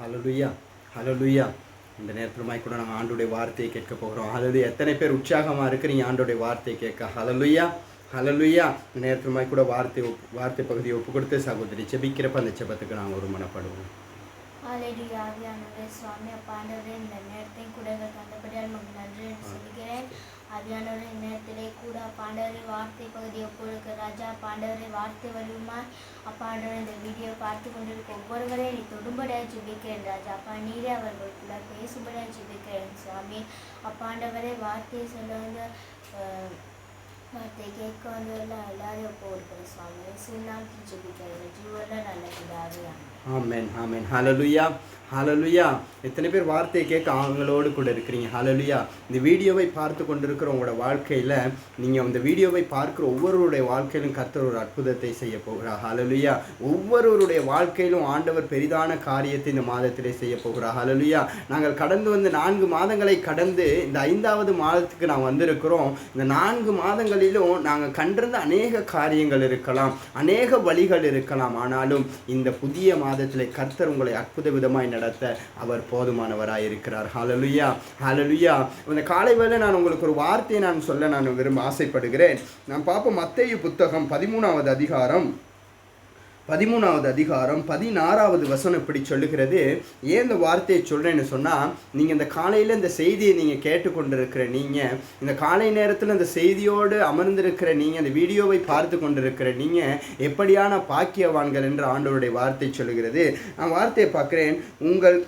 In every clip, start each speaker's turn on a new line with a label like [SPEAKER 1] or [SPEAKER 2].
[SPEAKER 1] ஹலலுயா ஹலலுயா இந்த நேரத்தில் கூட நம்ம ஆண்டுடைய வார்த்தையை கேட்க போகிறோம். அதாவது எத்தனை பேர் உற்சாகமாக இருக்கிறீங்க ஆண்டுடைய வார்த்தையை கேட்க. ஹலலுயா ஹலலுயா இந்த நேரத்தில் கூட வார்த்தை வார்த்தை பகுதியை ஒப்பு கொடுத்து சகோதரி செபிக்கிறப்ப அந்த செபத்துக்கு நாங்கள் ஒரு மனப்படுவோம்.
[SPEAKER 2] ஹalleluya ஆவியானவரே சுவாமி அப்பாண்டவரே இந்த நேரத்தை கூட எங்களுக்கு தந்தபடியால் உங்களுக்கு நன்றி சொல்கிறேன் ஆவியானவரே நேரத்திலே கூட பாண்டவரே வார்த்தை பகுதியை ஒப்புழுக்க ராஜா பாண்டவரை வார்த்தை வருமா அப்பாண்டவர் இந்த வீடியோ பார்த்து கொண்டிருக்க ஒவ்வொருவரையும் நீ தொடும்படியாக ஜிபிக்கிறேன் ராஜா. அப்பா நீரே அவர்களுக்குள்ள பேசும்படியாக ஜிபிக்கிறேன் சுவாமி அப்பாண்டவரே வார்த்தையை சொல்ல வந்து வார்த்தை கேட்க வந்து எல்லாம் எல்லாரையும் ஒப்பு சுவாமி சின்னாக்கு ஜிபிக்கிறேன். ஜீவன நல்ல ஆமேன்.
[SPEAKER 1] ஆமேன் ஹலோ ஹலலுயா எத்தனை பேர் வார்த்தையை கேட்க அவங்களோடு கூட இருக்கிறீங்க? ஹலலுயா இந்த வீடியோவை பார்த்து கொண்டிருக்கிற உங்களோட வாழ்க்கையில் நீங்கள் அந்த வீடியோவை பார்க்குற ஒவ்வொருவருடைய வாழ்க்கையிலும் கர்த்தர் ஒரு அற்புதத்தை செய்ய போகிறார். ஹலலுயா ஒவ்வொருவருடைய வாழ்க்கையிலும் ஆண்டவர் பெரிதான காரியத்தை இந்த மாதத்திலே செய்ய போகிறார். ஹலலுயா நாங்கள் கடந்து வந்து நான்கு மாதங்களை கடந்து இந்த ஐந்தாவது மாதத்துக்கு நான் வந்திருக்கிறோம். இந்த நான்கு மாதங்களிலும் நாங்கள் கண்டிருந்த அநேக காரியங்கள் இருக்கலாம். அநேக வழிகள் இருக்கலாம். ஆனாலும் இந்த புதிய மாதத்தில் கர்த்தர் உங்களை அற்புத விதமாக நடத்த அவர் போதுமானவராக இருக்கிறார் ஹலலுயா ஹலலுயா இந்த காலை வேளை நான் உங்களுக்கு ஒரு வார்த்தையை நான் சொல்ல நான் விரும்ப ஆசைப்படுகிறேன். நான் பார்ப்போம் மத்தேயு புத்தகம் பதிமூணாவது அதிகாரம். பதிமூணாவது அதிகாரம் பதினாறாவது வசனம் இப்படி சொல்லுகிறது. ஏன் இந்த வார்த்தையை சொல்கிறேன்னு சொன்னால் நீங்கள் இந்த காலையில் இந்த செய்தியை நீங்கள் கேட்டுக்கொண்டிருக்கிற நீங்கள் இந்த காலை நேரத்தில் இந்த செய்தியோடு அமர்ந்திருக்கிற நீங்கள் இந்த வீடியோவை பார்த்து கொண்டிருக்கிற நீங்கள் எப்படியான பாக்கியவான்கள் என்று ஆண்டவருடைய வார்த்தை சொல்லுகிறது. நான் வார்த்தையை பார்க்குறேன். உங்கள்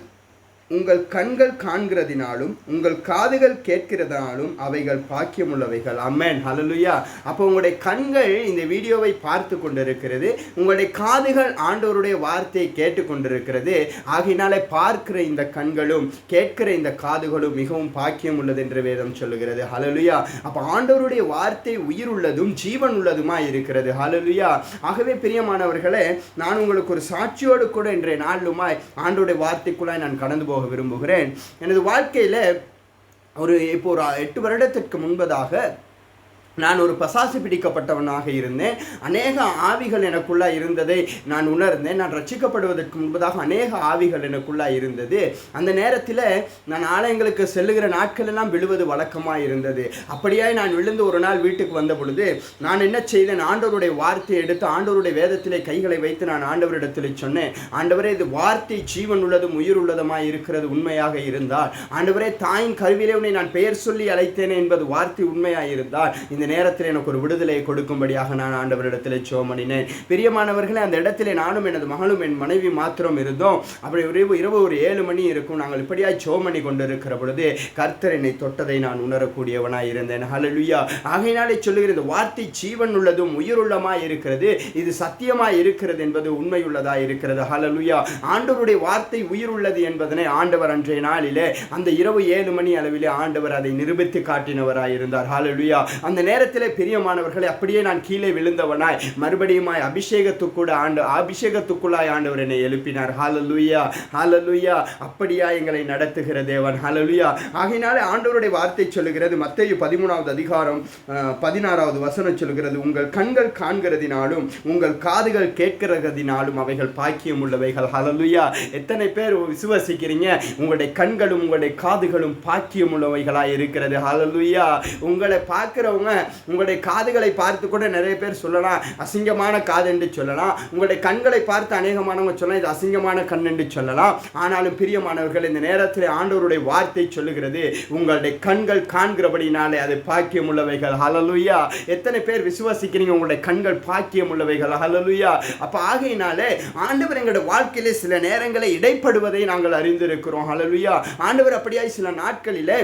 [SPEAKER 1] உங்கள் கண்கள் காண்கிறதினாலும் உங்கள் காதுகள் கேட்கிறதுனாலும் அவைகள் பாக்கியமுள்ளவைகள். அம்மேன் ஹலலுயா அப்போ உங்களுடைய கண்கள் இந்த வீடியோவை பார்த்து கொண்டிருக்கிறது. உங்களுடைய காதுகள் ஆண்டவருடைய வார்த்தையை கேட்டுக்கொண்டிருக்கிறது ஆகையினாலே பார்க்கிற இந்த கண்களும் கேட்கிற இந்த காதுகளும் மிகவும் பாக்கியம் உள்ளது என்று வேதம் சொல்லுகிறது. ஹலலுயா அப்போ ஆண்டவருடைய வார்த்தை உயிர் உள்ளதும் ஜீவன் உள்ளதுமா இருக்கிறது. ஹலலுயா ஆகவே பிரியமானவர்களே நான் உங்களுக்கு ஒரு சாட்சியோடு கூட இன்றைய நாளுமாய் ஆண்டோடைய வார்த்தைக்குள்ளாய் நான் கடந்து போக விரும்புகிறேன். எனது வாழ்க்கையில் ஒரு இப்போ ஒரு எட்டு வருடத்திற்கு முன்பதாக நான் ஒரு பசாசு பிடிக்கப்பட்டவனாக இருந்தேன். அநேக ஆவிகள் எனக்குள்ளா இருந்ததை நான் உணர்ந்தேன். நான் ரட்சிக்கப்படுவதற்கு முன்பதாக அநேக ஆவிகள் எனக்குள்ளா இருந்தது. அந்த நேரத்தில் நான் ஆலயங்களுக்கு செல்லுகிற நாட்கள் எல்லாம் விழுவது வழக்கமாக இருந்தது. அப்படியே நான் விழுந்து ஒரு நாள் வீட்டுக்கு வந்த பொழுது நான் என்ன செய்தேன்? ஆண்டவருடைய வார்த்தையை எடுத்து ஆண்டவருடைய வேதத்திலே கைகளை வைத்து நான் ஆண்டவரிடத்தில் சொன்னேன். ஆண்டவரே இது வார்த்தை ஜீவன் உள்ளதும் உயிர் உள்ளதுமாய் இருக்கிறது உண்மையாக இருந்தால். ஆண்டவரே தாயின் கருவிலே உன்னை நான் பெயர் சொல்லி அழைத்தேனே என்பது வார்த்தை உண்மையாக இருந்தால். இந்த நேரத்தில் எனக்கு ஒரு விடுதலை கொடுக்கும்படியாக நான் ஆண்டவரிடத்தில் சோமனினேன். பிரியமானவர்களே அந்த இடத்திலே நானும் எனது மகளும் என் மனைவி மாத்திரம் இருந்தோம். அப்படி இரவு இரவு ஒரு ஏழு மணி இருக்கும். நாங்கள் இப்படியாய் சோமணி கொண்டிருக்கிற பொழுது கர்த்தர் என்னை தொட்டதை நான் உணரக்கூடியவனாய் இருந்தேன். ஹலலுயா ஆகையினாலே சொல்லுகிற இந்த வார்த்தை ஜீவன் உள்ளதும் உயிருள்ளமாய் இருக்கிறது. இது சத்தியமாய் இருக்கிறது என்பது உண்மையுள்ளதாய் இருக்கிறது. ஹலலுயா ஆண்டவருடைய வார்த்தை உயிர் உள்ளது என்பதனை ஆண்டவர் அன்றைய நாளிலே அந்த இரவு ஏழு மணி அளவிலே ஆண்டவர் அதை நிரூபித்து காட்டினவராய் இருந்தார். ஹலலுயா அந்த நேரத்திலே பிரியமானவர்களை அப்படியே நான் கீழே விழுந்தவனாய் மறுபடியுமாய் அபிஷேகத்துக்கூட ஆண்டு அபிஷேகத்துக்குள்ளாய் ஆண்டவர் என்னை எழுப்பினார். ஹாலலுயா ஹாலலுயா அப்படியா எங்களை நடத்துகிற தேவன். ஹாலலுயா ஆகையினாலே ஆண்டவருடைய வார்த்தை சொல்லுகிறது மத்தையு பதிமூணாவது அதிகாரம் பதினாறாவது வசனம் சொல்லுகிறது உங்கள் கண்கள் காண்கிறதினாலும் உங்கள் காதுகள் கேட்கிறதினாலும் அவைகள் பாக்கியம் உள்ளவைகள். ஹலலுயா எத்தனை பேர் விசுவசிக்கிறீங்க? உங்களுடைய கண்களும் உங்களுடைய காதுகளும் பாக்கியம் உள்ளவைகளாக இருக்கிறது. ஹலலுயா உங்களை பார்க்குறவங்க உங்களுடைய காதுகளை பார்த்து கூட நிறைய பேர் சொல்லலாம் அசிங்கமான காது என்று சொல்லலாம். உங்களுடைய கண்களை பார்த்து அநேகமானவங்க சொல்லலாம் இது அசிங்கமான கண் என்று சொல்லலாம். ஆனாலும் பிரியமானவர்கள் இந்த நேரத்தில் ஆண்டவருடைய வார்த்தை சொல்லுகிறது உங்களுடைய கண்கள் காண்கிறபடினாலே அது பாக்கியம் உள்ளவைகள். ஹலலுயா எத்தனை பேர் விசுவாசிக்கிறீங்க உங்களுடைய கண்கள் பாக்கியம் உள்ளவைகள். ஹலலுயா அப்போ ஆகையினாலே ஆண்டவர் எங்களுடைய வாழ்க்கையிலே சில நேரங்களை இடைப்படுவதை நாங்கள் அறிந்திருக்கிறோம். ஹலலுயா ஆண்டவர் அப்படியாய் சில நாட்களிலே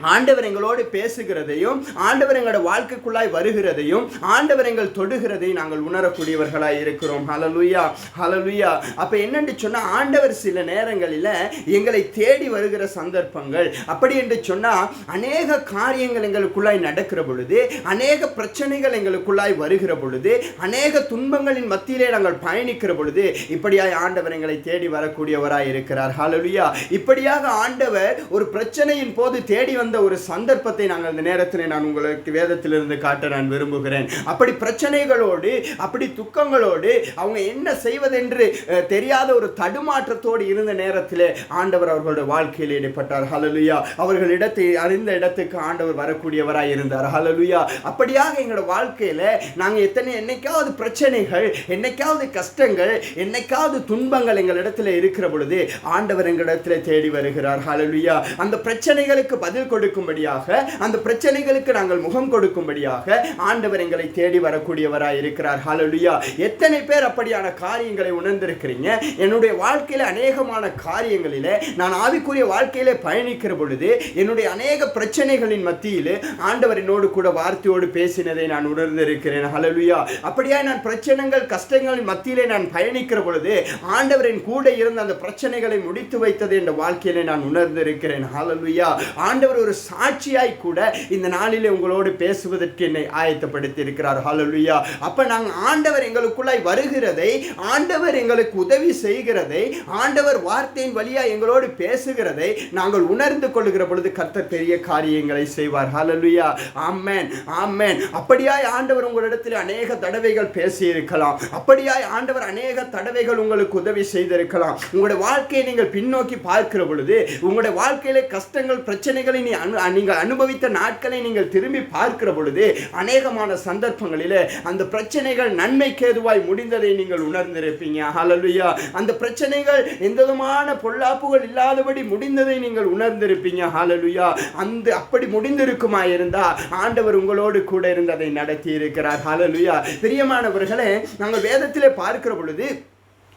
[SPEAKER 1] ஆண்டவர் எங்களோடு பேசுகிறதையும் ஆண்டவர் எங்களோட வாழ்க்கைக்குள்ளாய் வருகிறதையும் ஆண்டவர் எங்கள் தொடுகிறதையும் நாங்கள் உணரக்கூடியவர்களாக இருக்கிறோம். ஹலலுயா ஹலலுயா அப்ப என்னன்னு சொன்னா ஆண்டவர் சில நேரங்களில் எங்களை தேடி வருகிற சந்தர்ப்பங்கள். அப்படி என்று சொன்னா அநேக காரியங்கள் எங்களுக்குள்ளாய் நடக்கிற பொழுது அநேக பிரச்சனைகள் எங்களுக்குள்ளாய் வருகிற பொழுது அநேக துன்பங்களின் மத்தியிலே நாங்கள் பயணிக்கிற பொழுது இப்படியாய் ஆண்டவர் எங்களை தேடி வரக்கூடியவராய் இருக்கிறார். ஹலலுயா இப்படியாக ஆண்டவர் ஒரு பிரச்சனையின் போது தேடி வந்த வந்த ஒரு சந்தர்ப்பத்தை நாங்கள் இந்த நேரத்தில் நான் உங்களுக்கு வேதத்திலிருந்து காட்ட நான் விரும்புகிறேன். அப்படி பிரச்சனைகளோடு அப்படி துக்கங்களோடு அவங்க என்ன செய்வதென்று தெரியாத ஒரு தடுமாற்றத்தோடு இருந்த நேரத்தில் ஆண்டவர் அவர்களுடைய வாழ்க்கையில் ஈடுபட்டார். ஹலலுயா அவர்கள் இடத்தை அறிந்த இடத்துக்கு ஆண்டவர் வரக்கூடியவராக இருந்தார். ஹலலுயா அப்படியாக எங்களோட வாழ்க்கையில் நாங்கள் எத்தனை என்னைக்காவது பிரச்சனைகள் என்னைக்காவது கஷ்டங்கள் என்னைக்காவது துன்பங்கள் எங்களிடத்தில் இருக்கிற பொழுது ஆண்டவர் எங்களிடத்தில் தேடி வருகிறார். ஹலலுயா அந்த பிரச்சனைகளுக்கு பதில் கொடுக்கும்படியாக அந்த பிரச்சனைகளுக்கு நாங்கள் முகம் கொடுக்கும்படியாக ஆண்டவர் எங்களை தேடி வரக்கூடியவராக இருக்கிறார். ஹலலுயா எத்தனை பேர் அப்படியான காரியங்களை உணர்ந்திருக்கிறீங்க? என்னுடைய வாழ்க்கையில் அநேகமான காரியங்களிலே நான் ஆவிக்குரிய வாழ்க்கையிலே பயணிக்கிற பொழுது என்னுடைய அநேக பிரச்சனைகளின் மத்தியில் ஆண்டவர் என்னோடு கூட வார்த்தையோடு பேசினதை நான் உணர்ந்திருக்கிறேன். ஹலலுயா அப்படியா நான் பிரச்சனைகள் கஷ்டங்களின் மத்தியிலே நான் பயணிக்கிற பொழுது ஆண்டவரின் கூட இருந்த அந்த பிரச்சனைகளை முடித்து வைத்தது என்ற வாழ்க்கையிலே நான் உணர்ந்திருக்கிறேன். ஹலலுயா ஆண்டவர் ஒரு சாட்சியாய் கூட இந்த நாளிலே உங்களோடு பேசுவதற்கு என்னை ஆயத்தப்படுத்தி இருக்கிறார் ஹலலுயா அப்ப நாங்கள் ஆண்டவர் எங்களுக்குள்ளாய் வருகிறதை ஆண்டவர் எங்களுக்கு உதவி செய்கிறதை ஆண்டவர் வார்த்தையின் வழியா எங்களோடு பேசுகிறதை நாங்கள் உணர்ந்து கொள்ளுகிற பொழுது கர்த்தர் பெரிய காரியங்களை செய்வார். ஹலலுயா ஆமேன் ஆமேன் அப்படியாய் ஆண்டவர் உங்களிடத்தில் அநேக தடவைகள் பேசியிருக்கலாம். அப்படியாய் ஆண்டவர் அநேக தடவைகள் உங்களுக்கு உதவி செய்திருக்கலாம். உங்களுடைய வாழ்க்கையை நீங்கள் பின்னோக்கி பார்க்கிற பொழுது உங்களுடைய வாழ்க்கையில கஷ்டங்கள் பிரச்சனைகளை நீ அனு நீங்கள் அனுபவித்த நாட்களை நீங்கள் திரும்பி பார்க்கிற பொழுது அநேகமான சந்தர்ப்பங்களிலே அந்த பிரச்சனைகள் நன்மைக்கு ஏதுவாய் முடிந்ததை நீங்கள் உணர்ந்திருப்பீங்க. ஹலலுயா அந்த பிரச்சனைகள் எந்த விதமான பொல்லாப்புகள் இல்லாதபடி முடிந்ததை நீங்கள் உணர்ந்திருப்பீங்க. ஹாலலுயா அந்த அப்படி முடிந்திருக்குமா இருந்தா ஆண்டவர் உங்களோடு கூட இருந்து அதை நடத்தி இருக்கிறார் ஹாலலுயா பிரியமானவர்களே நாங்கள் வேதத்திலே பார்க்கிற பொழுது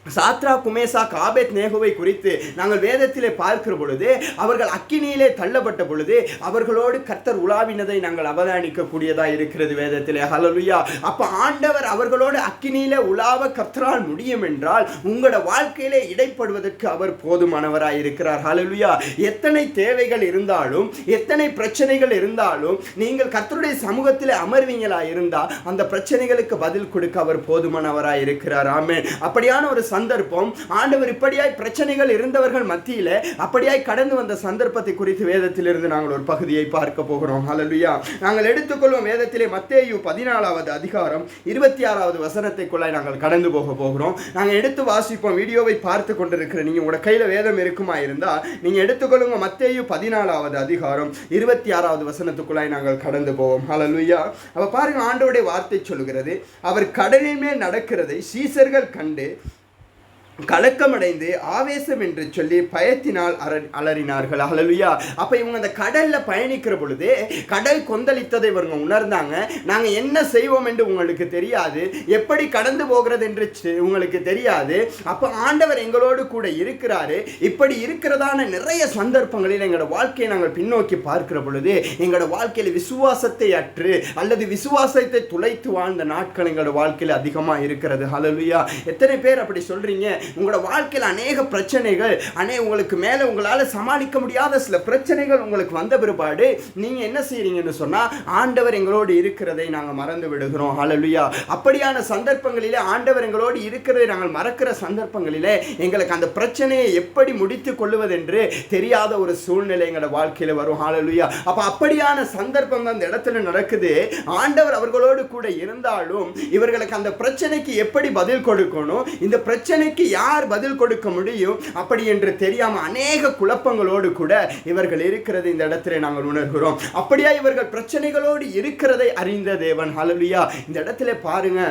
[SPEAKER 1] சாத்ரா குமேசா காபேத் நேகுவை குறித்து நாங்கள் வேதத்திலே பார்க்கிற பொழுது அவர்கள் அக்கினியிலே தள்ளப்பட்ட பொழுது அவர்களோடு கர்த்தர் உலாவினதை நாங்கள் அவதானிக்கக்கூடியதாக இருக்கிறது வேதத்திலே. ஹலலுயா அப்போ ஆண்டவர் அவர்களோடு அக்கினியிலே உலாவ கர்த்தரால் முடியும் என்றால் உங்களோட வாழ்க்கையிலே இடைப்படுவதற்கு அவர் போதுமானவராய் இருக்கிறார். ஹலலுயா எத்தனை தேவைகள் இருந்தாலும் எத்தனை பிரச்சனைகள் இருந்தாலும் நீங்கள் கர்த்தருடைய சமூகத்திலே அமர்வீங்களா இருந்தா அந்த பிரச்சனைகளுக்கு பதில் கொடுக்க அவர் போதுமானவராய் இருக்கிறார். ஆமே அப்படியான ஒரு சந்தர்ப்பம். ஆண்டவர் இப்படியாய் பிரச்சனைகள் இருந்தவர்கள் மத்தியில் அப்படியாய் கடந்து வந்த சந்தர்ப்பத்தை குறித்து வேதத்திலிருந்து நாங்கள் ஒரு பகுதியை பார்க்க போகிறோம். ஹalleluya நாங்கள் எடுத்துக்கொள்வோம் வேதத்திலே மத்தேயு பதினாலாவது அதிகாரம் இருபத்தி ஆறாவது வசனத்தைக்குள்ளாய் நாங்கள் கடந்து போக போகிறோம். நாங்கள் எடுத்து வாசிப்போம். வீடியோவை பார்த்து கொண்டிருக்கிற நீங்கள் உங்களோட கையில் வேதம் இருக்குமா இருந்தால் நீங்கள் எடுத்துக்கொள்ளுங்க. மத்தேயு பதினாலாவது அதிகாரம் இருபத்தி ஆறாவது வசனத்துக்குள்ளாய் நாங்கள் கடந்து போவோம். ஹalleluya அப்ப பாருங்க ஆண்டோடைய வார்த்தை சொல்லுகிறது. அவர் கடலின் மேல் நடக்கிறதை சீசர்கள் கண்டு கலக்கமடைந்து ஆவேசம் என்று சொல்லி பயத்தினால் அர அலறினார்கள். அழலுயா அப்போ இவங்க அந்த கடலில் பயணிக்கிற பொழுது கடல் கொந்தளித்ததை இவங்க உணர்ந்தாங்க. நாங்கள் என்ன செய்வோம் என்று உங்களுக்கு தெரியாது. எப்படி கடந்து போகிறது என்று உங்களுக்கு தெரியாது. அப்போ ஆண்டவர் எங்களோடு கூட இருக்கிறாரு. இப்படி இருக்கிறதான நிறைய சந்தர்ப்பங்களில் எங்களோட வாழ்க்கையை நாங்கள் பின்னோக்கி பார்க்கிற பொழுது எங்களோட வாழ்க்கையில் விசுவாசத்தை அற்று அல்லது விசுவாசத்தை துளைத்து வாழ்ந்த நாட்கள் எங்களோட வாழ்க்கையில் அதிகமாக இருக்கிறது. ஹalleluya. எத்தனை பேர் அப்படி சொல்கிறீங்க உங்களோட வாழ்க்கையில் அநேக பிரச்சனைகள் அநே உங்களுக்கு மேலே உங்களால் சமாளிக்க முடியாத சில பிரச்சனைகள் உங்களுக்கு வந்த பிற்பாடு நீங்கள் என்ன செய்கிறீங்கன்னு சொன்னால் ஆண்டவர் எங்களோடு இருக்கிறதை நாங்கள் மறந்து விடுகிறோம். ஹalleluya அப்படியான சந்தர்ப்பங்களிலே ஆண்டவர் எங்களோடு இருக்கிறதை நாங்கள் மறக்கிற சந்தர்ப்பங்களிலே எங்களுக்கு அந்த பிரச்சனையை எப்படி முடித்து கொள்ளுவதென்று தெரியாத ஒரு சூழ்நிலை எங்களோட வாழ்க்கையில் வரும். ஹாலலுயா அப்போ அப்படியான சந்தர்ப்பம் அந்த இடத்துல நடக்குது. ஆண்டவர் அவர்களோடு கூட இருந்தாலும் இவர்களுக்கு அந்த பிரச்சனைக்கு எப்படி பதில் கொடுக்கணும்? இந்த பிரச்சனைக்கு யார் பதில் கொடுக்க முடியும்? அப்படி என்று தெரியாம அநேக குழப்பங்களோடு கூட இவர்கள் இருக்கிறது இந்த இடத்துல நாங்கள் உணர்கிறோம். அப்படியா இவர்கள் பிரச்சனைகளோடு இருக்கிறதை அறிந்த தேவன். ஹலலியா இந்த இடத்துல பாருங்க.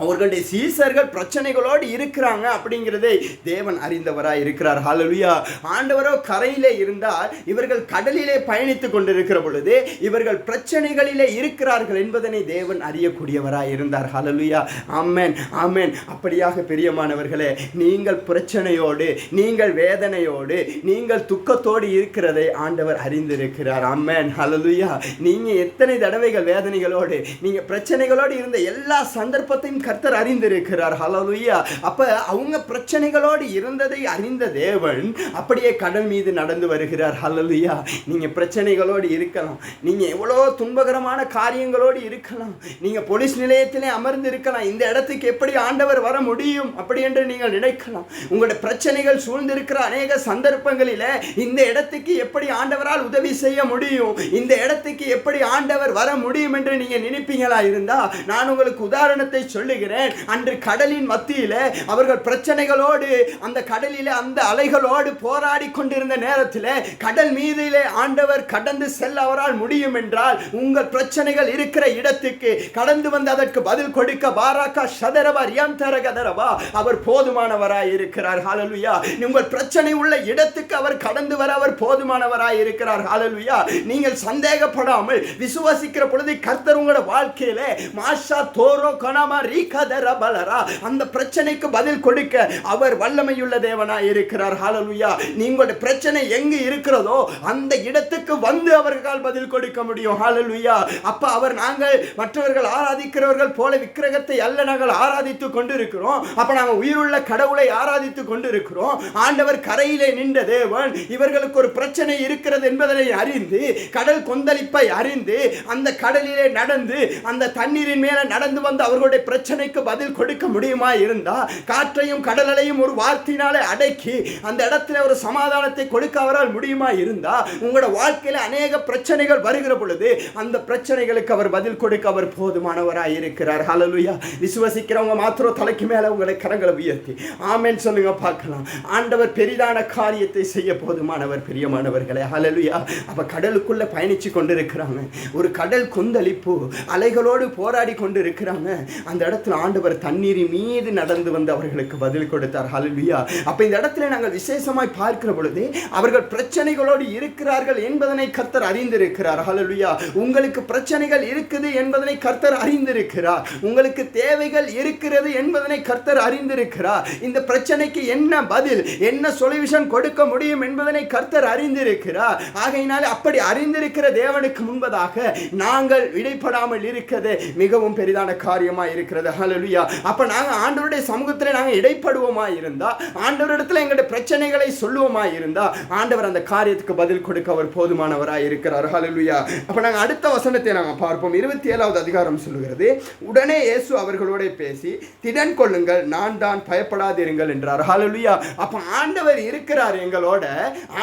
[SPEAKER 1] அவர்களுடைய சீசர்கள் பிரச்சனைகளோடு இருக்கிறாங்க அப்படிங்கிறதை தேவன் அறிந்தவராய் இருக்கிறார். ஹாலலுயா ஆண்டவரோ கரையிலே இருந்தால் இவர்கள் கடலிலே பயணித்து கொண்டிருக்கிற பொழுது இவர்கள் பிரச்சனைகளிலே இருக்கிறார்கள் என்பதனை தேவன் அறியக்கூடியவராய் இருந்தார். ஹலலுயா ஆமேன் ஆமேன் அப்படியாக பிரியமானவர்களே நீங்கள் பிரச்சனையோடு நீங்கள் வேதனையோடு நீங்கள் துக்கத்தோடு இருக்கிறதை ஆண்டவர் அறிந்திருக்கிறார். அம்மேன் ஹலலுயா நீங்கள் எத்தனை தடவைகள் வேதனைகளோடு நீங்கள் பிரச்சனைகளோடு இருந்த எல்லா சந்தர்ப்பத்தையும் கர்த்தர் அறிந்திருக்கிறார். ஹலலுயா அப்ப அவங்க பிரச்சனைகளோடு இருந்ததை அறிந்த தேவன் அப்படியே கடல் மீது நடந்து வருகிறார். ஹலலுயா நீங்க பிரச்சனைகளோடு இருக்கலாம். நீங்க எவ்வளோ துன்பகரமான காரியங்களோடு இருக்கலாம். நீங்க போலீஸ் நிலையத்திலே அமர்ந்து இருக்கலாம். இந்த இடத்துக்கு எப்படி ஆண்டவர் வர முடியும் அப்படி என்று நீங்கள் நினைக்கலாம். உங்களுடைய பிரச்சனைகள் சூழ்ந்திருக்கிற அநேக சந்தர்ப்பங்களில் இந்த இடத்துக்கு எப்படி ஆண்டவரால் உதவி செய்ய முடியும்? இந்த இடத்துக்கு எப்படி ஆண்டவர் வர முடியும் என்று நீங்க நினைப்பீங்களா? இருந்தா நான் உங்களுக்கு உதாரணத்தை சொல்லி சொல்லுகிறேன். அன்று கடலின் மத்தியில் அவர்கள் பிரச்சனைகளோடு அந்த கடலில் அந்த அலைகளோடு போராடி கொண்டிருந்த நேரத்தில் கடல் மீதிலே ஆண்டவர் கடந்து செல்ல அவரால் முடியும் என்றால் உங்கள் பிரச்சனைகள் இருக்கிற இடத்துக்கு கடந்து வந்து அதற்கு பதில் கொடுக்க பாராக்கா சதரவா ரியாம் தரகதரவா அவர் போதுமானவராய் இருக்கிறார். ஹாலலுயா உங்கள் பிரச்சனை உள்ள இடத்துக்கு அவர் கடந்து வர அவர் போதுமானவராய் இருக்கிறார். ஹாலலுயா நீங்கள் சந்தேகப்படாமல் விசுவாசிக்கிற பொழுது கர்த்தர் உங்களோட வாழ்க்கையில மாஷா தோரோ கனமா ரீகதர பலரா அந்த பிரச்சனைக்கு பதில் கொடுக்க அவர் வல்லமையுள்ள தேவனாய் இருக்கிறார். ஹாலலுயா நீங்களுடைய பிரச்சனை எங்கு இருக்கிறதோ அந்த இடத்துக்கு வந்து அவர்களால் பதில் கொடுக்க முடியும். ஹாலலுயா அப்ப அவர் நாங்கள் மற்றவர்கள் ஆராதிக்கிறவர்கள் போல விக்கிரகத்தை அல்ல நாங்கள் ஆராதித்து கொண்டிருக்கிறோம். அப்ப நாங்கள் உயிருள்ள கடவுளை ஆராதித்து கொண்டிருக்கிறோம். ஆண்டவர் கரையிலே நின்ற தேவன் இவர்களுக்கு ஒரு பிரச்சனை இருக்கிறது என்பதனை அறிந்து கடல் கொந்தளிப்பை அறிந்து அந்த கடலிலே நடந்து அந்த தண்ணீரின் மேல நடந்து வந்து அவர்களுடைய பிரச்சனைக்கு பதில் கொடுக்க முடியுமா இருந்தா காற்றையும் கடலையும் ஒரு வார்த்தையினாலே அடக்கி அந்த இடத்துல ஒரு சமாதானத்தை கொடுக்க அவரால் முடியுமா இருந்தா உங்களோட வாழ்க்கையில அநேக பிரச்சனைகள் வருகிற பொழுது அந்த பிரச்சனைகளுக்கு அவர் பதில் கொடுக்க அவர் போதுமானவராய் இருக்கிறார். ஹலலுயா விசுவசிக்கிறவங்க மாத்திரம் தலைக்கு மேல உங்களை கரங்களை உயர்த்தி. ஆமென் சொல்லுங்க பார்க்கலாம். ஆண்டவர் பெரிதான காரியத்தை செய்ய போதுமானவர் பிரியமானவர்களே. ஹalleluya அப்ப கடலுக்குள்ள பயணிச்சு கொண்டிருக்கிறாங்க. ஒரு கடல் கொந்தளிப்பு அலைகளோடு போராடி கொண்டு இருக்கிறாங்க அந்த இடத்துல ஆண்டவர் தண்ணீரின் மீது நடந்து வந்து அவர்களுக்கு பதில் கொடுத்தார். ஹalleluya அப்ப இந்த இடத்துல நாங்கள் விசேஷமாய் பார்க்கிற பொழுது அவர்கள் பிரச்சனைகளோடு இருக்கிறார்கள் என்பதனை கர்த்தர் அறிந்திருக்கிறார். ஹalleluya உங்களுக்கு பிரச்சனைகள் இருக்குது என்பதனை கர்த்தர் அறிந்திருக்கிறார். உங்களுக்கு தேவைகள் இருக்கிறது என்பதனை கர்த்தர் அறிந்திருக்கிறார். இந்த பிரச்சனைக்கு என்ன பதில் என்ன சொல்யூஷன் கொடுக்க முடியும் என்பதனை கர்த்தர் அறிந்திருக்கிறார். ஆகையினால் அப்படி அறிந்திருக்கிற தேவனுக்கு முன்பதாக நாங்கள் விடைபடாமல் இருக்கிறது. மிகவும் பெரிதான காரியமா இருக்கிறது. அலுலியா அப்போ நாங்கள் ஆண்டவருடைய சமூகத்தில் நாங்கள் இடைப்படுவோமா இருந்தால் ஆண்டவரிடத்தில் எங்களுடைய பிரச்சனைகளை சொல்லுவோமா இருந்தால் ஆண்டவர் அந்த காரியத்துக்கு பதில் கொடுக்க அவர் போதுமானவராக இருக்கிறார். ஹலலுயா அப்போ நாங்கள் அடுத்த வசனத்தை நாங்கள் பார்ப்போம். இருபத்தி ஏழாவது அதிகாரம் சொல்லுகிறது. உடனே இயேசு அவர்களோட பேசி திடன் கொள்ளுங்கள் நான் தான் பயப்படாதிருங்கள் என்றார். ஹலலுயா அப்போ ஆண்டவர் இருக்கிறார் எங்களோட.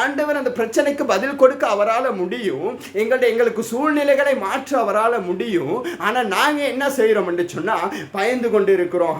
[SPEAKER 1] ஆண்டவர் அந்த பிரச்சனைக்கு பதில் கொடுக்க அவரால் முடியும். எங்கள்கிட்ட எங்களுக்கு சூழ்நிலைகளை மாற்ற அவரால் முடியும். ஆனால் நாங்கள் என்ன செய்கிறோம் என்று பயந்து கொண்டு இருக்கிறோம்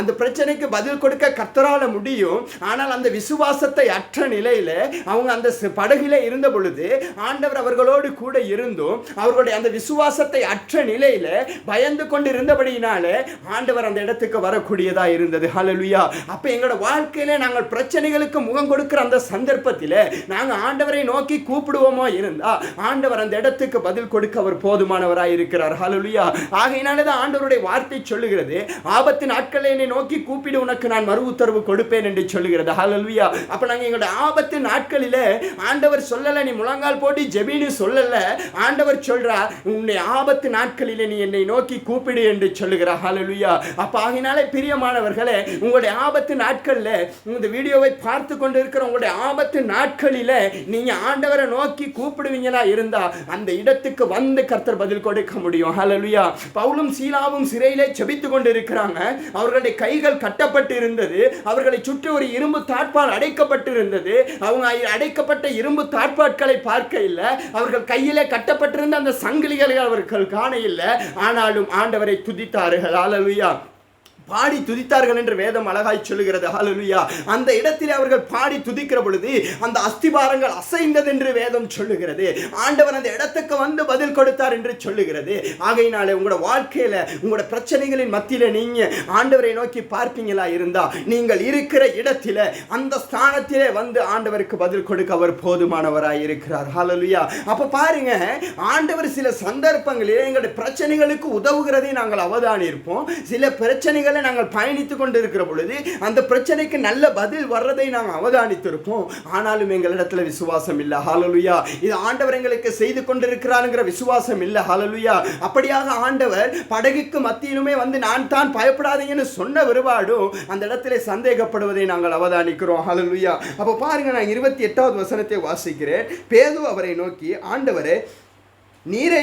[SPEAKER 1] அந்த பிரச்சனைக்கு பதில் கொடுக்க கத்தரால முடியும். ஆனால் அந்த விசுவாசத்தை அற்ற நிலையில அவங்க அந்த படகில இருந்த பொழுது ஆண்டவர் அவர்களோடு கூட இருந்தும் அவர்களுடைய அந்த விசுவாசத்தை அற்ற நிலையில பயந்து கொண்டு இருந்தபடியினாலே ஆண்டவர் அந்த இடத்துக்கு வரக்கூடியதா இருந்தது. ஹலலுயா அப்ப எங்களோட வாழ்க்கையில நாங்கள் பிரச்சனைகளுக்கு முகம் கொடுக்கிற அந்த சந்தர்ப்பத்திலே நாங்க ஆண்டவரை நோக்கி கூப்பிடுவோமோ இருந்தா ஆண்டவர் அந்த இடத்துக்கு பதில் கொடுக்க அவர் போதுமானவராய் இருக்கிறார் ஹலலுயா ஆகையினாலே தான் ஆண்டவருடைய வார்த்தை சொல்லுகிறது. ஆபத்து நாட்களில் என்னை நோக்கி கூப்பிடு உனக்கு நான் மறு உத்தரவு கொடுப்பேன் என்று சொல்லுகிறது. ஹலல்வியா அப்போ நாங்கள் எங்களுடைய ஆபத்து நாட்களில் ஆண்டவர் சொல்லலை நீ முழங்கால் போட்டு ஜெபின்னு சொல்லலை. ஆண்டவர் சொல்றார் உன்னை ஆபத்து நாட்களில் நீ என்னை நோக்கி கூப்பிடு என்று சொல்லுகிறார் ஹalleluya அப்போ ஆகினாலே பிரியமானவர்களே உங்களுடைய ஆபத்து நாட்களில் இந்த வீடியோவை பார்த்து கொண்டு இருக்கிற உங்களுடைய ஆபத்து நாட்களில் நீங்கள் ஆண்டவரை நோக்கி கூப்பிடுவீங்களா இருந்தால் அந்த இடத்துக்கு வந்து கர்த்தர் பதில் கொடுக்க முடியும். ஹலலுயா பவுலும் சீலாவும் சிறையிலே செபித்து கொண்டிருக்கிறாங்க அவர்களுடைய கைகள் கட்டப்பட்டு இருந்தது அவர்களை சுற்றி ஒரு இரும்பு தாட்பால் அடைக்கப்பட்டிருந்தது. அவங்க அடைக்கப்பட்ட இரும்பு தாட்பாட்களை பார்க்க இல்லை. அவர்கள் கையிலே கட்டப்பட்டிருந்த அந்த சங்கிலிகளை அவர்கள் காண இல்லை. ஆனாலும் ஆண்டவரை துதித்தார்கள். ஹalleluya. பாடி துதித்தார்கள் என்று வேதம் அழகாய் சொல்லுகிறது. ஹலலுயா அந்த இடத்திலே அவர்கள் பாடி துதிக்கிற பொழுது அந்த அஸ்திபாரங்கள் அசைந்தது என்று வேதம் சொல்லுகிறது. ஆண்டவர் அந்த இடத்துக்கு வந்து பதில் கொடுத்தார் என்று சொல்லுகிறது. ஆகையினாலே உங்களோட வாழ்க்கையில உங்களோட பிரச்சனைகளின் மத்தியில நீங்க ஆண்டவரை நோக்கி பார்ப்பீங்களா இருந்தா நீங்கள் இருக்கிற இடத்தில அந்த ஸ்தானத்திலே வந்து ஆண்டவருக்கு பதில் கொடுக்க அவர் போதுமானவராய் இருக்கிறார். ஹலலுயா அப்ப பாருங்க ஆண்டவர் சில சந்தர்ப்பங்களில் எங்களுடைய பிரச்சனைகளுக்கு உதவுகிறதை நாங்கள் அவதானிருப்போம் சில பிரச்சனைகளை நாங்கள் பயணித்து கொண்டு இருக்கிற பொழுது அந்த பிரச்சனைக்கு நல்ல பதில் வர்றதை நாங்கள் அவதானித்திருப்போம். ஆனாலும் எங்களிடத்தில் விசுவாசம் இல்லை. ஹாலலுயா இது ஆண்டவர் எங்களுக்கு செய்து கொண்டிருக்கிறாருங்கிற விசுவாசம் இல்லை. ஹாலலுயா அப்படியாக ஆண்டவர் படகுக்கு மத்தியிலுமே வந்து நான் தான் பயப்படாதீங்கன்னு சொன்ன வருவாடும் அந்த இடத்துல சந்தேகப்படுவதை நாங்கள் அவதானிக்கிறோம். ஹாலலுயா அப்போ பாருங்க நான் இருபத்தி எட்டாவது வசனத்தை வாசிக்கிறேன். பேது அவரை நோக்கி ஆண்டவரே நீரே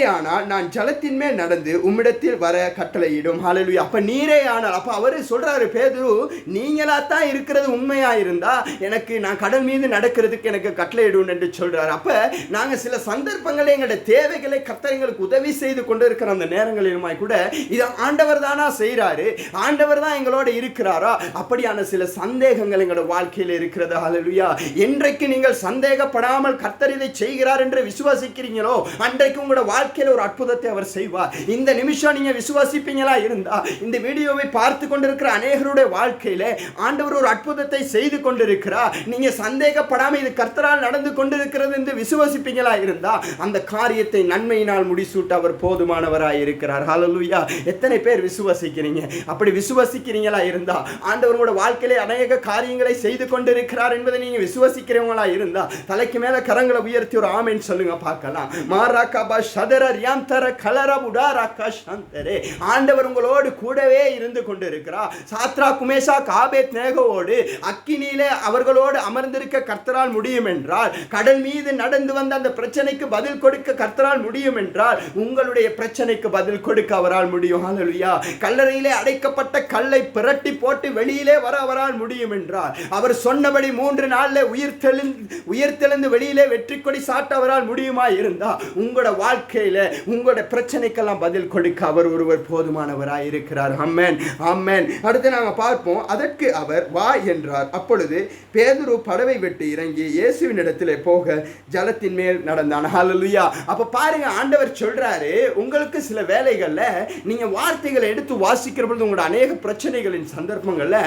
[SPEAKER 1] நான் ஜலத்தின் மேல் நடந்து உம்மிடத்தில் வர கட்டளையிடும். ஹalleluya. அப்போ நீரே அப்போ அப்ப அவரு சொல்றாரு பேதுரு நீங்களா தான் இருக்கிறது உண்மையா இருந்தா எனக்கு நான் கடல் மீது நடக்கிறதுக்கு எனக்கு கட்டளையிடும் என்று சொல்றாரு. அப்ப நாங்க சில சந்தர்ப்பங்களை எங்களோட தேவைகளை கத்தரைங்களுக்கு உதவி செய்து கொண்டு இருக்கிற அந்த நேரங்களிலுமாய் கூட இதை ஆண்டவர் தானா செய்கிறாரு ஆண்டவர் தான் எங்களோட இருக்கிறாரா? அப்படியான சில சந்தேகங்கள் எங்களோட வாழ்க்கையில் இருக்கிறது. ஹalleluya. என்றைக்கு நீங்கள் சந்தேகப்படாமல் கர்த்தர் இதை செய்கிறார் என்று விசுவாசிக்கிறீங்களோ அன்றைக்கு உங்களோட வாழ்க்கையில் ஒரு அற்புதத்தை அவர் செய்வார். இந்த நிமிஷம் நீங்கள் விசுவாசிப்பீங்களா இருந்தால் இந்த வீடியோவை பார்த்து கொண்டிருக்கிற அநேகருடைய வாழ்க்கையில் ஆண்டவர் ஒரு அற்புதத்தை செய்து கொண்டிருக்கிறார். நீங்கள் சந்தேகப்படாமல் இது கர்த்தரால் நடந்து கொண்டிருக்கிறது என்று விசுவாசிப்பீங்களா இருந்தால் அந்த காரியத்தை நன்மையினால் முடிசூட்ட அவர் போதுமானவராக இருக்கிறார். ஹலலுயா எத்தனை பேர் விசுவாசிக்கிறீங்க? அப்படி விசுவாசிக்கிறீங்களா இருந்தால் ஆண்டவரோட வாழ்க்கையிலே அநேக காரியங்களை செய்து கொண்டிருக்கிறார் என்பதை நீங்கள் விசுவாசிக்கிறவங்களா இருந்தால் தலைக்கு மேலே கரங்களை உயர்த்தி ஒரு ஆமைன்னு சொல்லுங்க பார்க்கலாம். மாராக்கா ஷதரர் யாம் தர கலர உடாராக்கா சந்தரே ஆண்டவர் உங்களோடு கூடவே இருந்து கொண்டிருக்கிறார். சாத்ரா குமேஷா காபேத் நேகோவோடு அக்கினியிலே அவர்களோடு அமர்ந்திருக்க கர்த்தரால் முடியும் என்றால் கடல் மீது நடந்து வந்த அந்த பிரச்சனைக்கு பதில் கொடுக்க கர்த்தரால் முடியும் என்றால் உங்களுடைய பிரச்சனைக்கு பதில் கொடுக்க அவரால் முடியும். ஹalleluya. கல்லறையிலே அடைக்கப்பட்ட கல்லை பிரட்டி போட்டு வெளியிலே வர அவரால் முடியும் என்றால் அவர் சொன்னபடி மூன்று நாளில் உயிர் தெளிந்து உயிர் தெளிந்து வெளியிலே வெற்றி கொடி சாட்ட அவரால் முடியுமா இருந்தா உங்களோட வாழ்க்கையில உங்களோட பிரச்சனைக்கெல்லாம் பதில் கொடுக்க அவர் ஒருவர் போதுமானவராக இருக்கிறார். அம்மேன் அம்மேன் அடுத்து நாங்கள் பார்ப்போம். அதற்கு அவர் வா என்றார். அப்பொழுது பேதுரு படவை விட்டு இறங்கி இயேசுவின் இடத்துல போக ஜலத்தின் மேல் நடந்தான். ஹalleluya அப்ப பாருங்க ஆண்டவர் சொல்றாரு உங்களுக்கு சில வேலைகள்ல நீங்க வார்த்தைகளை எடுத்து வாசிக்கிற பொழுது உங்களோட அநேக பிரச்சனைகளின் சந்தர்ப்பங்களில்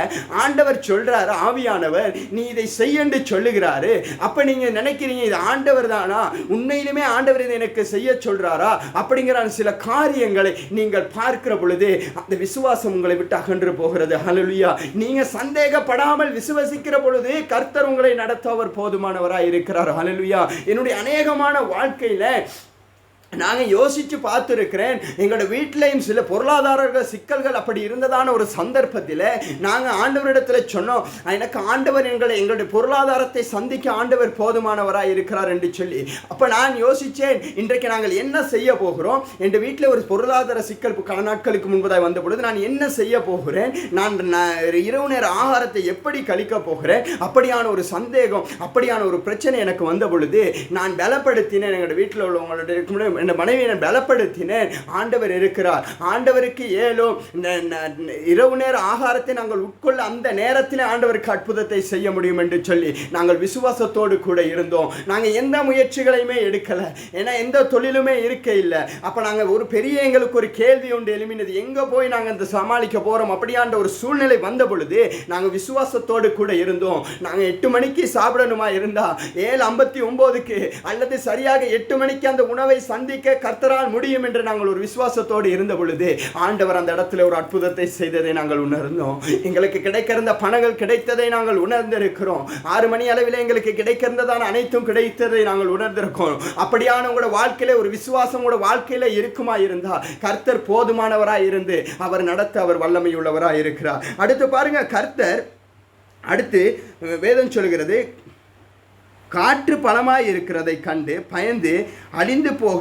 [SPEAKER 1] ஆண்டவர் சொல்றாரு ஆவியானவர் நீ இதை செய்யண்டு சொல்லுகிறாரு. அப்ப நீங்க நினைக்கிறீங்க இது ஆண்டவர் தானா? உண்மையிலுமே ஆண்டவர் இதை எனக்கு செய்ய சொல்றாரா அப்படிங்கிற சில காரியங்களை நீங்கள் பார்க்கிற பொழுது அந்த விசுவாசம் உங்களை விட்டு அகன்று போகிறது. ஹalleluya நீங்க சந்தேகப்படாமல் விசுவசிக்கிற பொழுது கர்த்தர் உங்களை நடத்தவர் போதுமானவராக இருக்கிறார் ஹalleluya என்னுடைய அநேகமான வாழ்க்கையில நாங்கள் யோசித்து பார்த்துருக்கிறேன். எங்களோட வீட்டிலையும் சில பொருளாதார சிக்கல்கள் அப்படி இருந்ததான ஒரு சந்தர்ப்பத்தில் நாங்கள் ஆண்டவரிடத்தில் சொன்னோம். எனக்கு ஆண்டவர் எங்களை எங்களுடைய பொருளாதாரத்தை சந்திக்க ஆண்டவர் போதுமானவராக இருக்கிறார் என்று சொல்லி. அப்போ நான் யோசித்தேன் இன்றைக்கு நாங்கள் என்ன செய்ய போகிறோம்? என் வீட்டில் ஒரு பொருளாதார சிக்கல் பல நாட்களுக்கு முன்பதாக வந்த பொழுது நான் என்ன செய்ய போகிறேன்? நான் இரவு நேர ஆகாரத்தை எப்படி கழிக்க போகிறேன்? அப்படியான ஒரு சந்தேகம் அப்படியான ஒரு பிரச்சனை எனக்கு வந்த பொழுது நான் பலப்படுத்தினேன். எங்களோட வீட்டில் உள்ளவங்களுடைய என் மனைவியை நான் பலப்படுத்தினேன். ஆண்டவர் இருக்கிறார். ஆண்டவருக்கு ஏலும் இரவு நேர ஆகாரத்தை நாங்கள் உட்கொள்ள அந்த நேரத்தில் ஆண்டவருக்கு அற்புதத்தை செய்ய முடியும் என்று சொல்லி நாங்கள் விசுவாசத்தோடு கூட இருந்தோம். நாங்கள் எந்த முயற்சிகளையுமே எடுக்கலை. ஏன்னா எந்த தொழிலுமே இருக்க இல்லை. அப்போ நாங்கள் ஒரு பெரிய எங்களுக்கு ஒரு கேள்வி ஒன்று எழுப்பினது எங்கே போய் நாங்கள் இந்த சமாளிக்க போகிறோம் அப்படியான்ற ஒரு சூழ்நிலை வந்த பொழுது நாங்கள் விசுவாசத்தோடு கூட இருந்தோம். நாங்கள் எட்டு மணிக்கு சாப்பிடணுமா இருந்தால் ஏழு ஐம்பத்தி ஒம்போதுக்கு அல்லது சரியாக எட்டு மணிக்கு அந்த உணவை சந்திக்க கர்த்தரால் முடியும் என்று நாங்கள் ஒரு விசுவாசத்தோடு இருந்த பொழுது ஆண்டவர் அந்த இடத்துல ஒரு அற்புதத்தை செய்ததை நாங்கள் உணர்ந்தோம். எங்களுக்கு கிடைக்கிறந்த பணங்கள் கிடைத்ததை நாங்கள் உணர்ந்திருக்கிறோம். ஆறு மணி அளவில் எங்களுக்கு கிடைக்கிறதான அனைத்தும் கிடைத்ததை நாங்கள் உணர்ந்திருக்கோம் அப்படியான உங்களோட வாழ்க்கையில ஒரு விசுவாசம் உங்களோட வாழ்க்கையில இருக்குமா இருந்தா கர்த்தர் போதுமானவராய் இருந்து அவர் நடத்த அவர் வல்லமை உள்ளவராய் இருக்கிறார். அடுத்து பாருங்க கர்த்தர் அடுத்து வேதம் சொல்கிறது காற்று பலமாய் இருக்கிறதை கண்டு பயந்து அழிந்து போக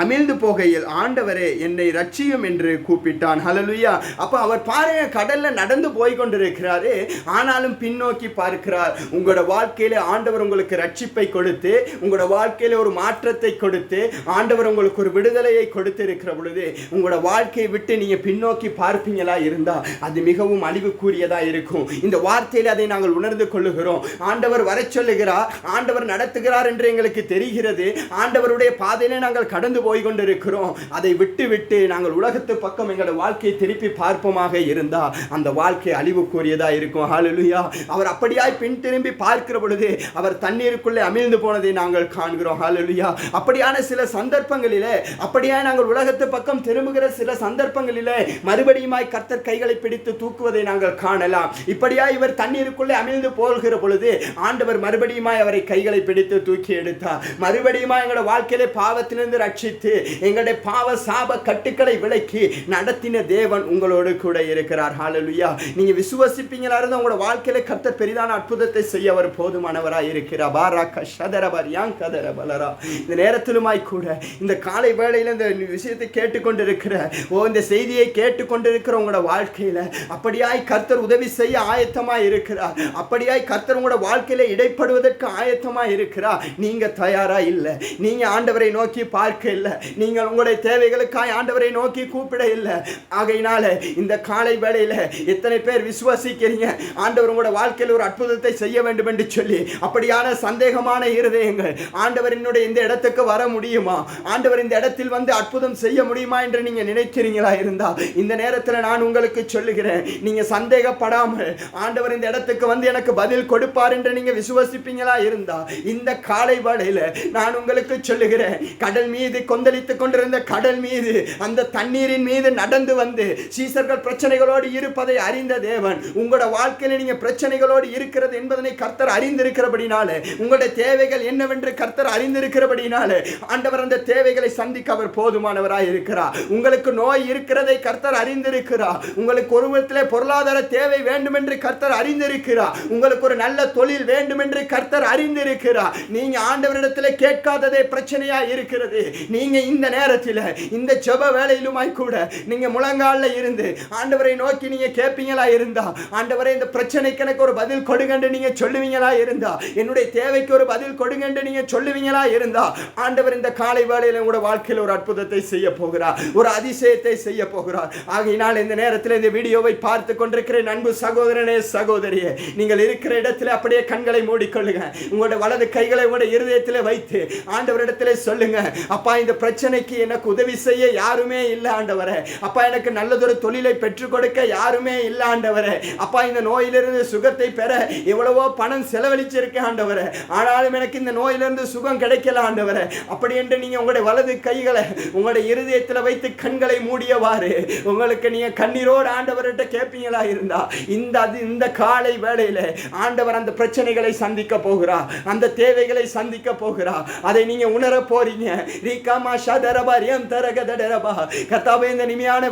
[SPEAKER 1] அமிழ்ந்து போகையில் ஆண்டவரே என்னை ரட்சியும் என்று கூப்பிட்டான். ஹலலுயா அப்போ அவர் பாருங்க கடல்ல நடந்து போய் கொண்டிருக்கிறாரு ஆனாலும் பின்னோக்கி பார்க்கிறார். உங்களோட வாழ்க்கையில ஆண்டவர் உங்களுக்கு ரட்சிப்பை கொடுத்து உங்களோட வாழ்க்கையில ஒரு மாற்றத்தை கொடுத்து ஆண்டவர் உங்களுக்கு ஒரு விடுதலையை கொடுத்து இருக்கிற பொழுது உங்களோட வாழ்க்கையை விட்டு நீங்க பின்னோக்கி பார்ப்பீங்களா இருந்தா அது மிகவும் அழிவுக்குரியதா இருக்கும். இந்த வார்த்தையில அதை நாங்கள் உணர்ந்து கொள்ளுகிறோம். ஆண்டவர் வர சொல்லுகிறார் ஆண்டவர் நடத்துகிறார் என்று எங்களுக்கு தெரிகிறது. ஆண்டவருடைய பாதையிலே நாங்கள் கடந்து போய் கொண்டிருக்கிறோம் அதை விட்டு விட்டு நாங்கள் உலகத்து பக்கம் எங்களோட வாழ்க்கையை திருப்பி பார்ப்போமாக இருந்தால் அந்த வாழ்க்கை அழிவுக்குரியதாக இருக்கும். ஹாலலுயா அவர் அப்படியாய் பின் திரும்பி பார்க்கிற பொழுது அவர் தண்ணீருக்குள்ளே அமிழ்ந்து போனதை நாங்கள் காண்கிறோம். ஹாலலுயா அப்படியான சில சந்தர்ப்பங்களிலே அப்படியாய் நாங்கள் உலகத்து பக்கம் திரும்புகிற சில சந்தர்ப்பங்களிலே மறுபடியுமாய் கர்த்தர் கைகளை பிடித்து தூக்குவதை நாங்கள் காணலாம். இப்படியா இவர் தண்ணீருக்குள்ளே அமிழ்ந்து போகிற பொழுது ஆண்டவர் மறுபடியுமாய் அவரை கைகளை பிடித்து தூக்கி எடுத்தார். மறுபடியுமா எங்களோட வாழ்க்கையிலே பாவத்திலிருந்து ரட்சித்து எங்களுடைய பாவ சாப கட்டுக்களை விலக்கி நடத்தின தேவன் உங்களோடு கூட இருக்கிறார். ஹாலலுயா நீங்க விசுவசிப்பீங்களா இருந்தால் உங்களோட வாழ்க்கையில கர்த்தர் பெரிதான அற்புதத்தை செய்ய அவர் போதுமானவராக இருக்கிறார். பாரா கஷதரபர் யாங் கதர பலரா இந்த நேரத்திலுமாய் கூட இந்த காலை வேளையில இந்த விஷயத்தை கேட்டுக்கொண்டிருக்கிற ஓ இந்த செய்தியை கேட்டுக்கொண்டிருக்கிற உங்களோட வாழ்க்கையில அப்படியாய் கர்த்தர் உதவி செய்ய ஆயத்தமாய் இருக்கிறார். அப்படியாய் கர்த்தர் உங்களோட வாழ்க்கையில இடைப்படுவதற்கு ஆயத்தமாய் இருக்கிறார். நீங்க தயாரா இல்லை. நீங்க ஆண்டவரை நோக்கி பார்க்க இல்லை. இல்லை. நீங்கள் உங்களுடைய தேவைகளுக்காய் ஆண்டவரை நோக்கி கூப்பிட இல்லை. ஆகையினால இந்த காலை வேளையில் எத்தனை பேர் விசுவாசிக்கிறீங்க? ஆண்டவர் உங்களோட வாழ்க்கையில் ஒரு அற்புதத்தை செய்ய வேண்டும் என்று சொல்லி அப்படியான சந்தேகமான இருதயங்கள் ஆண்டவர் என்னுடைய இந்த இடத்துக்கு வர முடியுமா? ஆண்டவர் இந்த இடத்தில் வந்து அற்புதம் செய்ய முடியுமா என்று நீங்கள் நினைக்கிறீங்களா இருந்தால் இந்த நேரத்தில் நான் உங்களுக்கு சொல்லுகிறேன் நீங்கள் சந்தேகப்படாமல் ஆண்டவர் இந்த இடத்துக்கு வந்து எனக்கு பதில் கொடுப்பார் என்று நீங்கள் விசுவசிப்பீங்களா இருந்தால் இந்த காலை வேளையில் நான் உங்களுக்கு சொல்லுகிறேன் கடல் மீது கொந்தளித்துக் கொண்டிருந்த கடல் மீது அந்த தண்ணீரின் மீது நடந்து வந்து சீசர்கள் பிரச்சனைகளோடு இருப்பதை அறிந்த தேவன் உங்களோட வாழ்க்கையில் நீங்க பிரச்சனைகளோடு இருக்கிறது என்பதனை கர்த்தர் அறிந்திருக்கிறபடினாலே உங்களுடைய தேவைகள் என்னவென்று கர்த்தர் அறிந்திருக்கிறபடினாலே ஆண்டவர் அந்த தேவைகளை சந்திக்க அவர் போதுமானவராய் இருக்கிறார். உங்களுக்கு நோய் இருக்கிறதை கர்த்தர் அறிந்திருக்கிறார். உங்களுக்கு ஒரு விதத்திலே பொருளாதார தேவை வேண்டும் என்று கர்த்தர் அறிந்திருக்கிறார். உங்களுக்கு ஒரு நல்ல தொழில் வேண்டும் என்று கர்த்தர் அறிந்திருக்கிறார். நீங்க ஆண்டவரிடத்தில் கேட்காததே பிரச்சனையா இருக்கிறது. நீங்க இந்த நேரத்தில் இந்த செப வேலையிலுமாய் கூட நீங்க முழங்கால இருந்து ஆண்டவரை நோக்கி நீங்க கேட்பீங்களா இருந்தா ஆண்டவரை இந்த பிரச்சனைக்கு எனக்கு ஒரு பதில் கொடுங்கன்னு நீங்க சொல்லுவீங்களா இருந்தா என்னுடைய தேவைக்கு ஒரு பதில் கொடுங்கன்னு நீங்க சொல்லுவீங்களா இருந்தா ஆண்டவர் இந்த காலை வேளையில உங்களோட வாழ்க்கையில் ஒரு அற்புதத்தை செய்ய போகிறார் ஒரு அதிசயத்தை செய்ய போகிறார். ஆகையினால் இந்த நேரத்தில் இந்த வீடியோவை பார்த்து கொண்டிருக்கிற அன்பு சகோதரனே சகோதரியே நீங்கள் இருக்கிற இடத்துல அப்படியே கண்களை மூடிக்கொள்ளுங்க. உங்களோட வலது கைகளை உங்களோட இருதயத்தில் வைத்து ஆண்டவரிடத்தில் சொல்லுங்க அப்பா இந்த பிரச்சனைக்கு எனக்கு உதவி செய்ய யாருமே இல்லை ஆண்டவரே. அப்பா எனக்கு நல்லதொரு தொழிலை பெற்றுக் கொடுக்க யாருமே இல்லை ஆண்டவரே. அப்பா இந்த நோயிலிருந்து சுகத்தை பெற எவ்வளவோ பணம் செலவழிச்சிருக்கேன் ஆண்டவரே. ஆனாலும் எனக்கு இந்த நோயிலிருந்து சுகம் கிடைக்கல ஆண்டவரே. அப்படி என்று நீங்க உங்களுடைய வலது கைகளை உங்களுடைய இருதயத்தில் வைத்து கண்களை மூடியவாறு உங்களுக்கு நீங்க கண்ணீரோடு ஆண்டவர்கிட்ட கேட்பீங்களா இருந்தா இந்த அது இந்த காலை வேளையில ஆண்டவர் அந்த பிரச்சனைகளை சந்திக்க போகிறார் அந்த தேவைகளை சந்திக்க போகிறார் அதை நீங்க உணர போறீங்க. ரீகா ரீகாமா ஷதரபா கர்த்தாவே இந்த நிமையான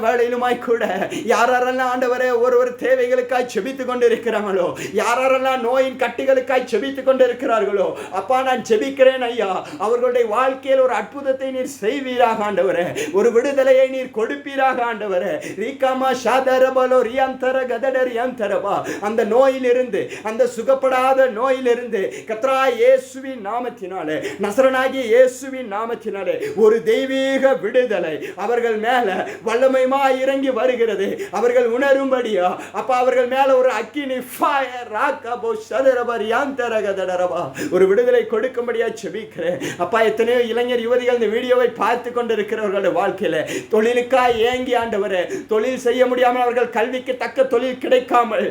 [SPEAKER 1] கூட யாரெல்லாம் ஆண்டவரே ஒரு ஒரு தேவைகளுக்காய் செபித்து கொண்டு இருக்கிறாங்களோ யாரெல்லாம் நோயின் கட்டிகளுக்காய் செபித்து கொண்டு இருக்கிறார்களோ அப்பா நான் செபிக்கிறேன் ஐயா. அவர்களுடைய வாழ்க்கையில் ஒரு அற்புதத்தை நீர் செய்வீராக ஆண்டவரே. ஒரு விடுதலையை நீர் கொடுப்பீராக ஆண்டவரே. ரீகாமா ஷாதரபலோ ரியாம் தர கதட ரியாம் தரபா அந்த நோயிலிருந்து அந்த சுகப்படாத நோயிலிருந்து கத்ரா இயேசுவின் நாமத்தினாலே நசரனாகிய இயேசுவின் நாமத்தினாலே ஒரு தெய்வீக விடுதலை. அவர்கள் மேல வல்லமைமா இறங்கி வருகிறது. அவர்கள் உணரும்படியா? அப்ப அவர்கள் மேல ஒரு அக்கினி ஃபயர் ராக்கபோ சதரபர் யாந்தரகதடரபா ஒரு விடுதலை கொடுக்கும்படியா செபிக்கிறேன். அப்பா எத்தனையோ இளைஞர் யுவதிகள் இந்த வீடியோவை பார்த்து கொண்டிருக்கிறவர்களுடைய வாழ்க்கையில தொழிலுக்காக ஏங்கி ஆண்டவர் தொழில் செய்ய முடியாமல் அவர்கள் கல்விக்கு தக்க தொழில் கிடைக்காமல்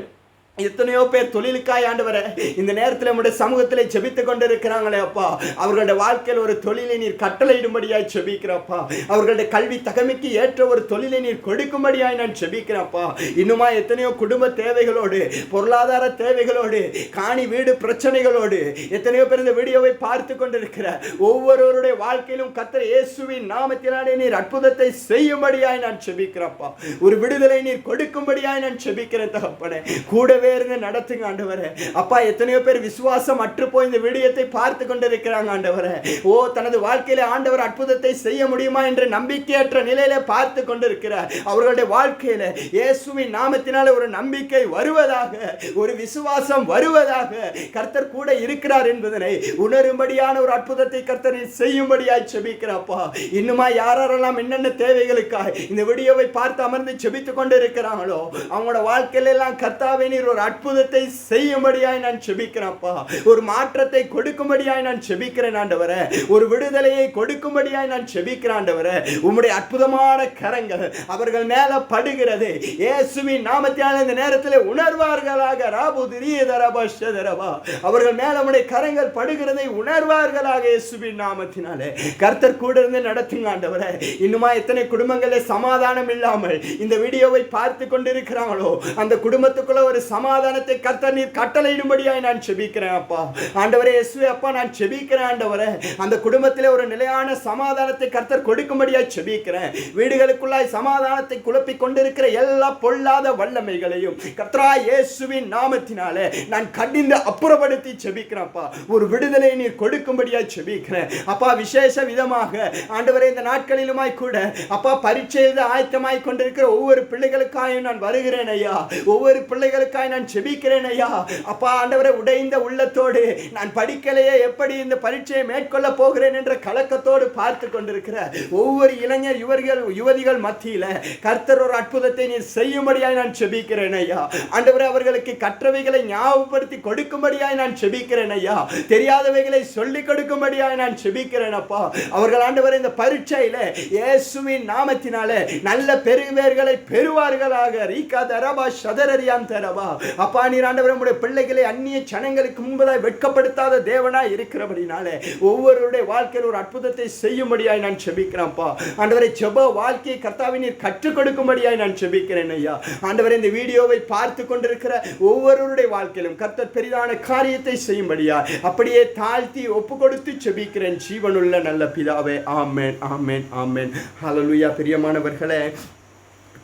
[SPEAKER 1] எத்தனையோ பேர் தொழிலுக்காய் ஆண்டவர இந்த நேரத்தில் நம்முடைய சமூகத்தில் செபித்து கொண்டிருக்கிறாங்களே அப்பா. அவர்களுடைய வாழ்க்கையில் ஒரு தொழிலை நீர் கட்டளையிடும்படியாய் செபிக்கிறப்பா அவர்களுடைய கல்வி தகமைக்கு ஏற்ற ஒரு தொழிலை நீர் கொடுக்கும்படியாய் நான் செபிக்கிறப்பா இன்னுமா எத்தனையோ குடும்ப தேவைகளோடு பொருளாதார தேவைகளோடு காணி வீடு பிரச்சனைகளோடு எத்தனையோ பேர் இந்த வீடியோவை பார்த்து கொண்டிருக்கிற ஒவ்வொருவருடைய வாழ்க்கையிலும் கத்திர இயேசுவின் நாமத்தினாலே நீர் அற்புதத்தை செய்யும்படியாய் நான் செபிக்கிறப்பா ஒரு விடுதலை நீர் கொடுக்கும்படியாய் நான் செபிக்கிறேன் தகப்பனே கூடவே இருந்து நடத்துங்க ஆண்டவரே. அப்பா எத்தனையோ பேர் விசுவாசம் அற்று போய் இந்த விடயத்தை பார்த்து கொண்டிருக்கிறாங்க ஆண்டவரே. ஓ தனது வாழ்க்கையில ஆண்டவர் அற்புதத்தை செய்ய முடியுமா என்று நம்பிக்கையற்ற நிலையில பார்த்து கொண்டிருக்கிறார். அவர்களுடைய வாழ்க்கையில இயேசுவின் நாமத்தினால ஒரு நம்பிக்கை வருவதாக ஒரு விசுவாசம் வருவதாக கர்த்தர் கூட இருக்கிறார் என்பதனை உணரும்படியான ஒரு அற்புதத்தை கர்த்தர் செய்யும்படியாய் செபிக்கிறாப்பா இன்னுமா யாரெல்லாம் என்னென்ன தேவைகளுக்காக இந்த வீடியோவை பார்த்து அமர்ந்து செபித்து கொண்டு இருக்கிறாங்களோ அவங்களோட வாழ்க்கையில எல்லாம் கர்த்தாவை நீர் ஒரு அற்புதத்தை செய்யும்படியாய் நான் செபிக்கிறேன்ப்பா. ஒரு மாற்றத்தை கொடுக்கும்படியாய் நான் செபிக்கிறேன் ஆண்டவர. ஒரு விடுதலையை கொடுக்கும்படியாய் நான் செபிக்கிறேன் ஆண்டவர. உம்முடைய அற்புதமான கரங்கள் அவர்கள் மேல படுகிறது. இயேசுவின் நாமத்தினால் இந்த நேரத்தில் உணர்வார்களாக ராபு திரியதரபா அவர்கள் மேல உடைய கரங்கள் படுகிறதை உணர்வார்களாக இயேசுவின் நாமத்தினாலே. கர்த்தர் கூட இருந்து நடத்துங்க ஆண்டவர. இன்னுமா எத்தனை குடும்பங்களில் சமாதானம் இல்லாமல் இந்த வீடியோவை பார்த்து கொண்டிருக்கிறாங்களோ அந்த குடும்பத்துக்குள்ள ஒரு சம சமாதானத்தை கர்த்தர் நீர் கட்டளையிடும்படியாய் நான் செபிக்கிறேன் அப்பா. ஆண்டவரே இயேசுவே அப்பா நான் செபிக்கிறேன் ஆண்டவரே. அந்த குடும்பத்தில் ஒரு நிலையான சமாதானத்தை கர்த்தர் கொடுக்கும்படியாய் செபிக்கிறேன். வீடுகளுக்குள்ளாய் சமாதானத்தை குழப்பிக் கொண்டிருக்கிற எல்லா பொல்லாத வல்லமைகளையும் கர்த்தரா இயேசுவின் நாமத்தினாலே நான் கடிந்து அப்புறப்படுத்தி செபிக்கிறேன்ப்பா ஒரு விடுதலை நீர் கொடுக்கும்படியாய் செபிக்கிறேன். அப்பா விசேஷ விதமாக ஆண்டவரே இந்த நாட்களிலுமாய் கூட அப்பா பரீட்சை எழுத ஆயத்தமாய் கொண்டிருக்கிற ஒவ்வொரு பிள்ளைகளுக்காயும் நான் வருகிறேன் ஐயா. ஒவ்வொரு பிள்ளைகளுக்காய் நான் செபிக்கிறேன் ஐயா. அப்பா ஆண்டவரை உடைந்த உள்ளத்தோடு நான் படிக்கலையே எப்படி இந்த பரீட்சையை மேற்கொள்ள போகிறேன் என்ற கலக்கத்தோடு பார்த்து கொண்டிருக்கிற ஒவ்வொரு இளைஞர் யுவர்கள் யுவதிகள் மத்தியில கர்த்தர் ஒரு அற்புதத்தை நீ செய்யும்படியாய் நான் செபிக்கிறேன் ஐயா. ஆண்டவரை அவர்களுக்கு கற்றவைகளை ஞாபகப்படுத்தி கொடுக்கும்படியாய் நான் செபிக்கிறேன் ஐயா. தெரியாதவைகளை சொல்லிக் கொடுக்கும்படியாய் நான் செபிக்கிறேன் அப்பா. அவர்கள் ஆண்டவர் இந்த பரீட்சையில் இயேசுவின் நாமத்தினாலே நல்ல பெருவேர்களை பெறுவார்களாக. ரீகா தரபா சதரரியான் தரபா. அப்பா நீர் ஆண்டவர் நம்முடைய பிள்ளைகளை அந்நிய சனங்களுக்கு முன்பதாய் வெட்கப்படுத்தாத தேவனாய் இருக்கிறபடினாலே ஒவ்வொருவருடைய வாழ்க்கையில் ஒரு அற்புதத்தை செய்யும்படியாய் நான் செபிக்கிறேன்ப்பா. ஆண்டவரை செப வாழ்க்கையை கர்த்தாவை நீர் கற்றுக் கொடுக்கும்படியாய் நான் செபிக்கிறேன் ஐயா. ஆண்டவரை இந்த வீடியோவை பார்த்து கொண்டிருக்கிற ஒவ்வொருவருடைய வாழ்க்கையிலும் கர்த்தர் பெரிதான காரியத்தை செய்யும்படியா அப்படியே தாழ்த்தி ஒப்பு கொடுத்து செபிக்கிறேன். ஜீவனுள்ள நல்ல பிதாவே ஆமேன் ஆமேன் ஆமேன். ஹலலுயா பிரியமானவர்களே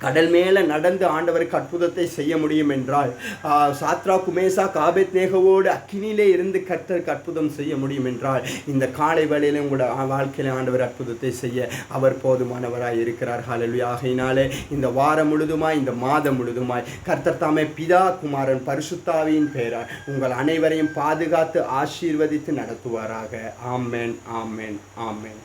[SPEAKER 1] கடல் மேலே நடந்து ஆண்டவருக்கு அற்புதத்தை செய்ய முடியும் என்றால் சாத்ரா குமேசா காபெத் நேகவோடு அக்கினியிலே இருந்து கர்த்தருக்கு அற்புதம் செய்ய முடியும் என்றால் இந்த காலை வேளையிலும் உங்களோட வாழ்க்கையில் ஆண்டவர் அற்புதத்தை செய்ய அவர் போதுமானவராக இருக்கிறார். ஹாலல்வி ஆகையினாலே இந்த வாரம் முழுதுமாய் இந்த மாதம் முழுதுமாய் கர்த்தர் தாமே பிதா குமாரன் பரிசுத்தாவியின் பெயரால் உங்கள் அனைவரையும் பாதுகாத்து ஆசீர்வதித்து நடத்துவாராக. ஆமேன் ஆமேன் ஆமேன்.